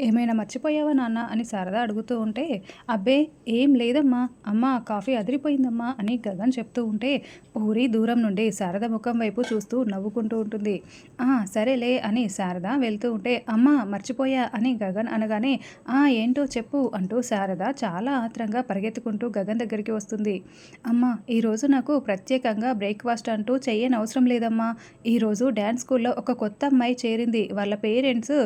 ఏమైనా మర్చిపోయావా నాన్న? అని శారద అడుగుతూ ఉంటే అబ్బే ఏం లేదమ్మా. అమ్మ కాఫీ అదిరిపోయిందమ్మా అని గగన్ చెప్తూ ఉంటే పూరి దూరం నుండి శారద ముఖం వైపు చూస్తూ నవ్వుకుంటూ ఉంటుంది. ఆ సరేలే అని శారద వెళ్తూ ఉంటే అమ్మ మర్చిపోయా అని గగన్ అనగానే ఆ ఏంటో చెప్పు అంటూ శారద చాలా ఆత్రంగా పరిగెత్తుకుంటూ గగన్ దగ్గరికి వస్తుంది. అమ్మ ఈరోజు నాకు ప్రత్యేకంగా బ్రేక్ఫాస్ట్ అంటూ చేయనవసరం అవసరం లేదమ్మా ఈరోజు డ్యాన్స్ స్కూల్లో ఒక కొత్త అమ్మాయి చేరింది. వాళ్ళ పేరెంట్స్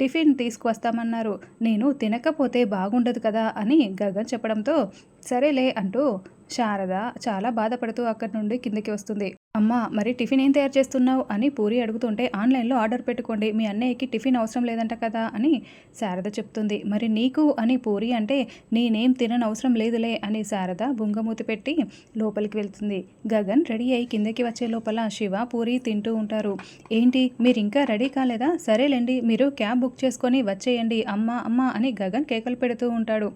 టిఫిన్ తీసుకువస్తామన్నారు. నేను తినకపోతే బాగుండదు కదా అని గగన్ చెప్పడంతో సరేలే అంటూ శారద చాలా బాధపడుతూ అక్కడి నుండి కిందకి వస్తుంది. అమ్మా మరి టిఫిన్ ఏం తయారు చేస్తున్నావు? అని పూరి అడుగుతుంటే ఆన్లైన్లో ఆర్డర్ పెట్టుకోండి మీ అన్నయ్యకి టిఫిన్ అవసరం లేదంట కదా అని శారద చెప్తుంది. మరి నీకు? అని పూరి అంటే నేనేం తిననవసరం లేదులే అని శారద బుంగమూతి పెట్టి లోపలికి వెళ్తుంది. గగన్ రెడీ అయి కిందకి వచ్చే లోపల శివ పూరి తింటూ ఉంటారు. ఏంటి మీరు ఇంకా రెడీ కాలేదా? సరేలేండి మీరు క్యాబ్ బుక్ చేసుకొని వచ్చేయండి. అమ్మ అమ్మ అని గగన్ కేకలు పెడుతూ ఉంటాడు.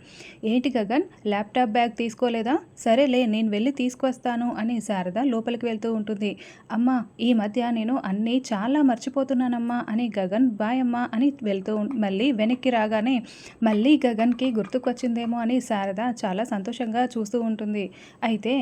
ఏంటి గగన్ ల్యాప్టాప్ బ్యాగ్ తీసుకోలేదా? సరేలే నేను వెళ్ళి తీసుకొస్తాను అని శారద లోపలికి వెళ్తూ ఉంటుంది. అమ్మ ఈ మధ్య నేను అన్నీ చాలా మర్చిపోతున్నానమ్మా అని గగన్ బాయ్ అమ్మా అని వెళ్తూ మళ్ళీ వెనక్కి రాగానే మళ్ళీ గగన్కి గుర్తుకొచ్చిందేమో అని శారద చాలా సంతోషంగా చూస్తూ ఉంటుంది. అయితే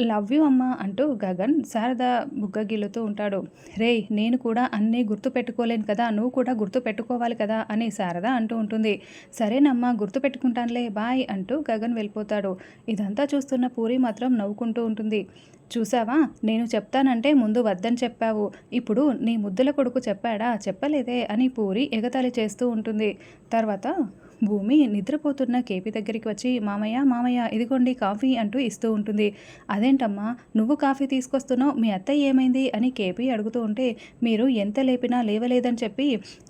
లవ్ యూ అమ్మా అంటూ గగన్ శారద బుగ్గ గిల్లుతూ ఉంటాడు. రేయ్ నేను కూడా అన్నీ గుర్తు పెట్టుకోలేను కదా నువ్వు కూడా గుర్తు పెట్టుకోవాలి కదా అని శారద అంటూ ఉంటుంది. సరేనమ్మా గుర్తు పెట్టుకుంటానులే బాయ్ అంటూ గగన్ వెళ్ళిపోతాడు. ఇదంతా చూస్తున్న పూరి మాత్రం నవ్వుకుంటూ ఉంటుంది. చూసావా? నేను చెప్తానంటే ముందు వద్దని చెప్పావు. ఇప్పుడు నీ ముద్దుల కొడుకు చెప్పాడా? చెప్పలేదే అని పూరి ఎగతాళి చేస్తూ ఉంటుంది. తర్వాత భూమి నిద్రపోతున్న కేపీ దగ్గరికి వచ్చి మామయ్య మామయ్య ఇదిగోండి కాఫీ అంటూ ఇస్తూ ఉంటుంది. అదేంటమ్మా నువ్వు కాఫీ తీసుకొస్తున్నావు మీ అత్తయ్య ఏమైంది? అని కేపీ అడుగుతూ ఉంటే మీరు ఎంత లేపినా లేవలేదని చెప్పి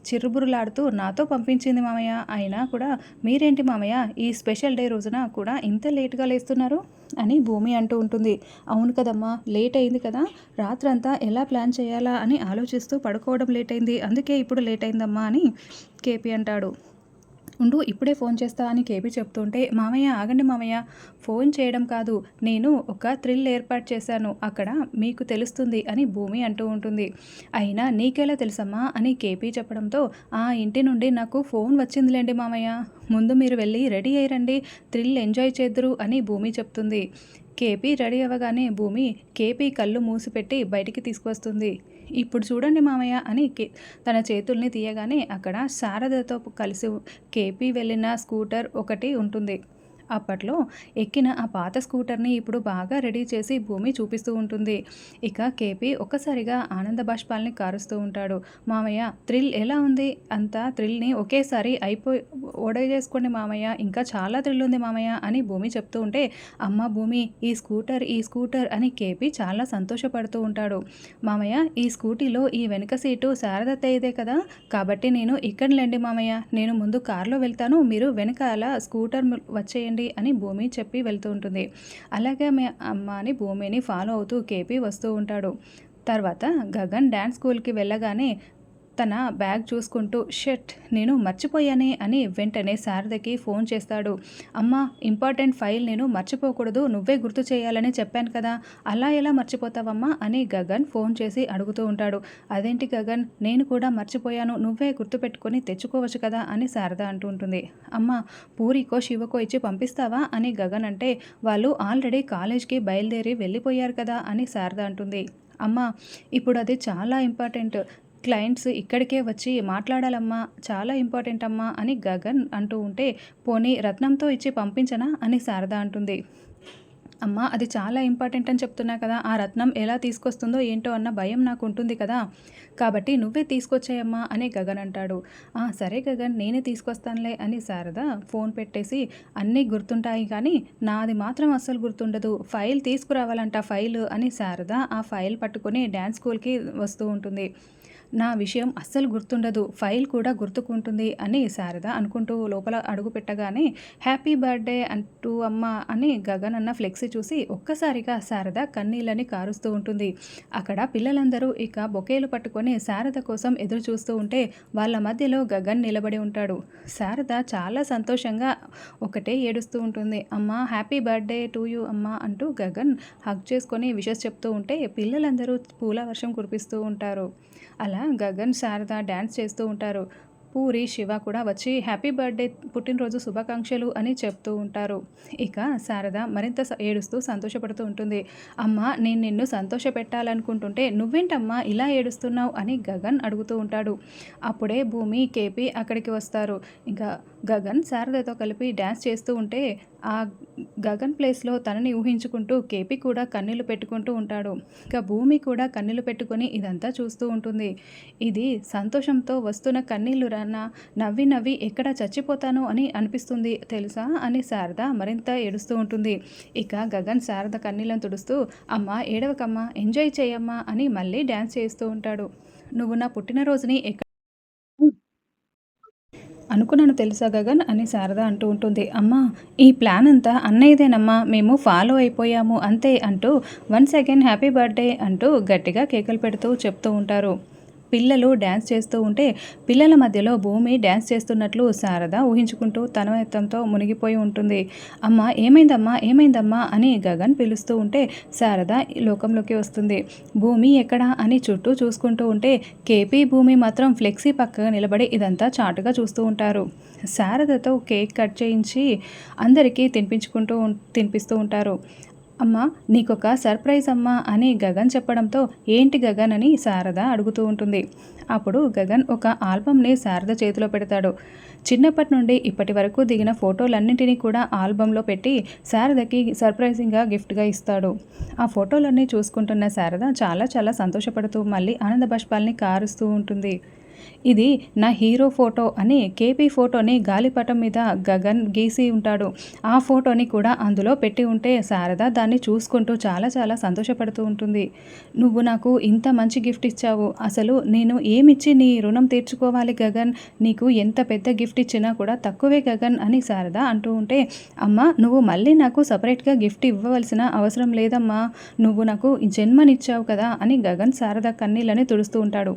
చిరుబురులాడుతూ నాతో పంపించింది మామయ్య. అయినా కూడా మీరేంటి మామయ్య ఈ స్పెషల్ డే రోజున కూడా ఇంత లేట్గా లేస్తున్నారు? అని భూమి అంటూ ఉంటుంది. అవును కదమ్మా లేట్ అయింది కదా రాత్రంతా ఎలా ప్లాన్ చేయాలా? అని ఆలోచిస్తూ పడుకోవడం లేట్ అయింది. అందుకే ఇప్పుడు లేట్ అయిందమ్మా అని కేపీ అంటాడు. ఉండు ఇప్పుడే ఫోన్ చేస్తా అని కేపీ చెప్తుంటే మామయ్య ఆగండి మామయ్య ఫోన్ చేయడం కాదు నేను ఒక థ్రిల్ ఏర్పాటు చేశాను అక్కడ మీకు తెలుస్తుంది అని భూమి అంటూ ఉంటుంది. అయినా నీకెలా తెలుసమ్మా? అని కేపీ చెప్పడంతో ఆ ఇంటి నుండి నాకు ఫోన్ వచ్చిందిలేండి మామయ్య ముందు మీరు వెళ్ళి రెడీ అయ్యండి థ్రిల్ ఎంజాయ్ చేద్దరు అని భూమి చెప్తుంది. కేపీ రెడీ అవ్వగానే భూమి కేపీ కళ్ళు మూసిపెట్టి బయటికి తీసుకొస్తుంది ఇప్పుడు చూడండి మామయ్య అని కే తన చేతుల్ని తీయగానే అక్కడ శారదతో కలిసి కేపీ వెళ్ళిన స్కూటర్ ఒకటి ఉంటుంది. అప్పట్లో ఎక్కిన ఆ పాత స్కూటర్ని ఇప్పుడు బాగా రెడీ చేసి భూమి చూపిస్తూ ఉంటుంది. ఇక కేపీ ఒక్కసారిగా ఆనంద బాష్పాల్ని కారుస్తూ ఉంటాడు. మామయ్య థ్రిల్ ఎలా ఉంది? అంత థ్రిల్ని ఒకేసారి అయిపోయి ఓడేసుకోండి మామయ్య ఇంకా చాలా థ్రిల్ ఉంది మామయ్య అని భూమి చెప్తూ ఉంటే అమ్మ భూమి ఈ స్కూటర్ ఈ స్కూటర్ అని కేపీ చాలా సంతోషపడుతూ ఉంటాడు. మామయ్య ఈ స్కూటీలో ఈ వెనుక సీటు శారదత్తయ్యదే కదా? కాబట్టి నేను ఇక్కడలేండి మామయ్య నేను ముందు కారులో వెళ్తాను మీరు వెనకాల స్కూటర్ వచ్చేయండి వచ్చేయండి అని భూమి చెప్పి వెళ్తూ ఉంటుంది. అలాగే మీ అమ్మ అని భూమిని ఫాలో అవుతూ కేపీ వస్తూ ఉంటాడు. తర్వాత గగన్ డ్యాన్స్ స్కూల్కి వెళ్ళగానే తన బ్యాగ్ చూసుకుంటూ షెట్ నేను మర్చిపోయానే అని వెంటనే శారదకి ఫోన్ చేస్తాడు. అమ్మ ఇంపార్టెంట్ ఫైల్ నేను మర్చిపోకూడదు నువ్వే గుర్తు చేయాలని చెప్పాను కదా అలా ఎలా మర్చిపోతావమ్మా అని గగన్ ఫోన్ చేసి అడుగుతూ ఉంటాడు. అదేంటి గగన్ నేను కూడా మర్చిపోయాను నువ్వే గుర్తుపెట్టుకొని తెచ్చుకోవచ్చు కదా అని శారద అంటూ ఉంటుంది. అమ్మ పూరికో శివకో ఇచ్చి పంపిస్తావా అని గగన్ అంటే వాళ్ళు ఆల్రెడీ కాలేజ్కి బయలుదేరి వెళ్ళిపోయారు కదా అని శారద అంటుంది. అమ్మ ఇప్పుడు అది చాలా ఇంపార్టెంట్. క్లయింట్స్ ఇక్కడికే వచ్చి మాట్లాడాలమ్మా చాలా ఇంపార్టెంట్ అమ్మా అని గగన్ అంటూ ఉంటే పోనీ రత్నంతో ఇచ్చి పంపించనా? అని శారద అంటుంది. అమ్మ అది చాలా ఇంపార్టెంట్ అని చెప్తున్నా కదా ఆ రత్నం ఎలా తీసుకొస్తుందో ఏంటో అన్న భయం నాకు ఉంటుంది కదా కాబట్టి నువ్వే తీసుకొచ్చాయమ్మా అని గగన్ అంటాడు. "ఆ, సరే గగన్ నేనే తీసుకొస్తానులే అని శారద ఫోన్ పెట్టేసి అన్నీ గుర్తుంటాయి కానీ నాది మాత్రం అస్సలు గుర్తుండదు ఫైల్ తీసుకురావాలంట ఫైల్ అని శారద ఆ ఫైల్ పట్టుకొని డ్యాన్స్ స్కూల్కి వస్తూ ఉంటుంది. నా విషయం అస్సలు గుర్తుండదు. ఫైల్ కూడా గుర్తుకుంటుంది అని శారద అనుకుంటూ లోపల అడుగు పెట్టగానే హ్యాపీ బర్త్డే అంటూ అమ్మ అని గగన్ అన్న ఫ్లెక్సీ చూసి ఒక్కసారిగా శారద కన్నీళ్ళని కారుస్తూ ఉంటుంది. అక్కడ పిల్లలందరూ ఇక బొకేలు పట్టుకొని శారద కోసం ఎదురు చూస్తూ ఉంటే వాళ్ళ మధ్యలో గగన్ నిలబడి ఉంటాడు. శారద చాలా సంతోషంగా ఒకటే ఏడుస్తూ ఉంటుంది. అమ్మ హ్యాపీ బర్త్డే టు యూ అమ్మ అంటూ గగన్ హగ్ చేసుకొని విషస్ చెప్తూ ఉంటే పిల్లలందరూ పూల వర్షం కురిపిస్తూ ఉంటారు. అలా గగన్ శారద డ్యాన్స్ చేస్తూ ఉంటారు. పూరి శివ కూడా వచ్చి హ్యాపీ బర్త్డే పుట్టినరోజు శుభాకాంక్షలు అని చెప్తూ ఉంటారు. ఇక శారద మరింత స- ఏడుస్తూ సంతోషపడుతూ ఉంటుంది. అమ్మ నేను నిన్ను సంతోష పెట్టాలనుకుంటుంటే నువ్వేంటమ్మా ఇలా ఏడుస్తున్నావు అని గగన్ అడుగుతూ ఉంటాడు. అప్పుడే భూమి కేపీ అక్కడికి వస్తారు. ఇంకా గగన్ శారదతో కలిపి డ్యాన్స్ చేస్తూ ఉంటే ఆ గగన్ ప్లేస్లో తనని ఊహించుకుంటూ కేపీ కూడా కన్నీళ్ళు పెట్టుకుంటూ ఉంటాడు. ఇక భూమి కూడా కన్నీళ్ళు పెట్టుకొని ఇదంతా చూస్తూ ఉంటుంది. ఇది సంతోషంతో వస్తున్న కన్నీళ్ళు రాన్న నవ్వి నవ్వి ఎక్కడ చచ్చిపోతాను అని అనిపిస్తుంది తెలుసా అని శారద మరింత ఏడుస్తూ ఉంటుంది. ఇక గగన్ శారద కన్నీళ్ళను తుడుస్తూ అమ్మ ఏడవకమ్మా ఎంజాయ్ చేయమ్మా అని మళ్ళీ డ్యాన్స్ చేస్తూ ఉంటాడు. నువ్వు నా పుట్టినరోజుని ఎక్కడ అనుకున్నాను తెలుసా గగన్ అని శారద అంటూ ఉంటుంది. అమ్మా ఈ ప్లాన్ అంతా అన్నయ్యదేనమ్మా మేము ఫాలో అయిపోయాము అంతే అంటూ వన్స్ అగైన్ హ్యాపీ బర్త్డే అంటూ గట్టిగా కేకలు పెడుతూ చెప్తూ ఉంటారు. పిల్లలు డ్యాన్స్ చేస్తూ ఉంటే పిల్లల మధ్యలో భూమి డ్యాన్స్ చేస్తున్నట్లు శారద ఊహించుకుంటూ తనవెత్తంతో మునిగిపోయి ఉంటుంది. అమ్మ ఏమైందమ్మా? ఏమైందమ్మా? అని గగన్ పిలుస్తూ ఉంటే శారద లోకంలోకి వస్తుంది. భూమి ఎక్కడా? అని చుట్టూ చూసుకుంటూ ఉంటే కేపీ భూమి మాత్రం ఫ్లెక్సీ పక్కగా నిలబడి ఇదంతా చాటుగా చూస్తూ ఉంటారు. శారదతో కేక్ కట్ చేయించి అందరికీ తినిపించుకుంటూ తినిపిస్తూ ఉంటారు. అమ్మ నీకొక సర్ప్రైజ్ అమ్మా అని గగన్ చెప్పడంతో ఏంటి గగన్ అని శారద అడుగుతూ ఉంటుంది. అప్పుడు గగన్ ఒక ఆల్బమ్ని శారద చేతిలో పెడతాడు. చిన్నప్పటి నుండి ఇప్పటి వరకు దిగిన ఫోటోలన్నింటినీ కూడా ఆల్బంలో పెట్టి శారదకి సర్ప్రైజింగ్గా గిఫ్ట్గా ఇస్తాడు. ఆ ఫోటోలన్నీ చూసుకుంటున్న శారద చాలా చాలా సంతోషపడుతూ మళ్ళీ ఆనంద బాష్పాల్ని కారుస్తూ ఉంటుంది. ఇది నా హీరో ఫోటో అని కేపీ ఫోటోని గాలిపటం మీద గగన్ గీసి ఉంటాడు. ఆ ఫోటోని కూడా అందులో పెట్టి ఉంటే శారద దాన్ని చూసుకుంటూ చాలా చాలా సంతోషపడుతూ ఉంటుంది. నువ్వు నాకు ఇంత మంచి గిఫ్ట్ ఇచ్చావు. అసలు నేను ఏమిచ్చి నీ రుణం తీర్చుకోవాలి గగన్? నీకు ఎంత పెద్ద గిఫ్ట్ ఇచ్చినా కూడా తక్కువే గగన్ అని శారద అంటూ ఉంటే అమ్మ నువ్వు మళ్ళీ నాకు సపరేట్గా గిఫ్ట్ ఇవ్వవలసిన అవసరం లేదమ్మా. నువ్వు నాకు జన్మనిచ్చావు కదా అని గగన్ శారద కన్నీళ్ళని తుడుస్తూ ఉంటాడు.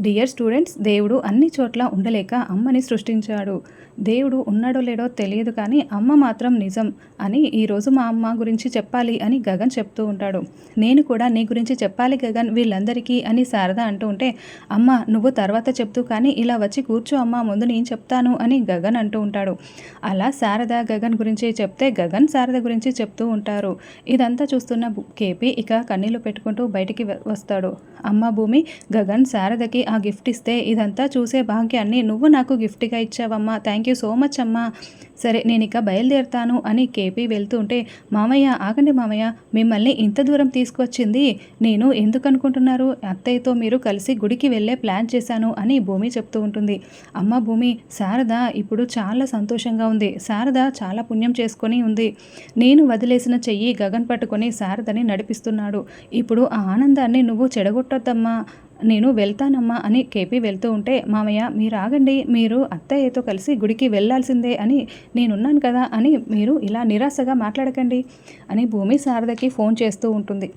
డియర్ స్టూడెంట్స్ దేవుడు అన్ని చోట్ల ఉండలేక అమ్మని సృష్టించాడు. దేవుడు ఉన్నాడో లేడో తెలియదు కానీ అమ్మ మాత్రం నిజం అని ఈరోజు మా అమ్మ గురించి చెప్పాలి అని గగన్ చెప్తూ ఉంటాడు. నేను కూడా నీ గురించి చెప్పాలి గగన్ వీళ్ళందరికీ అని శారద అంటూ ఉంటే అమ్మ నువ్వు తర్వాత చెప్తూ కానీ ఇలా వచ్చి కూర్చో అమ్మ ముందు నేను చెప్తాను అని గగన్ అంటూ ఉంటాడు. అలా శారద గగన్ గురించి చెప్తే గగన్ శారద గురించి చెప్తూ ఉంటారు. ఇదంతా చూస్తున్న కేపీ ఇక కన్నీళ్ళు పెట్టుకుంటూ బయటికి వస్తాడు. అమ్మ భూమి గగన్ శారదకి ఆ గిఫ్ట్ ఇస్తే ఇదంతా చూసే భాగ్యాన్ని నువ్వు నాకు గిఫ్ట్గా ఇచ్చావమ్మా. థ్యాంక్ యూ సో మచ్ అమ్మా. సరే నేను ఇక బయలుదేరుతాను అని కేపీ వెళ్తూ ఉంటే మామయ్య ఆగండి మామయ్య. మిమ్మల్ని ఇంత దూరం తీసుకొచ్చింది. నేను ఎందుకు అనుకుంటున్నారు? అత్తయ్యతో మీరు కలిసి గుడికి వెళ్ళే ప్లాన్ చేశాను అని భూమి చెప్తూ ఉంటుంది. అమ్మ భూమి శారద ఇప్పుడు చాలా సంతోషంగా ఉంది. శారద చాలా పుణ్యం చేసుకొని ఉంది. నేను వదిలేసిన చెయ్యి గగన్ పట్టుకొని శారదని నడిపిస్తున్నాడు. ఇప్పుడు ఆ ఆనందాన్ని నువ్వు చెడగొట్టొద్దమ్మా. నేను వెళ్తానమ్మా అని కేపీ వెళ్తూ ఉంటే మామయ్య మీరు ఆగండి మీరు అత్తయ్యతో కలిసి గుడికి వెళ్ళాల్సిందే అని నేనున్నాను కదా అని మీరు ఇలా నిరాశగా మాట్లాడకండి అని భూమి శారదకి ఫోన్ చేస్తూ ఉంటుంది.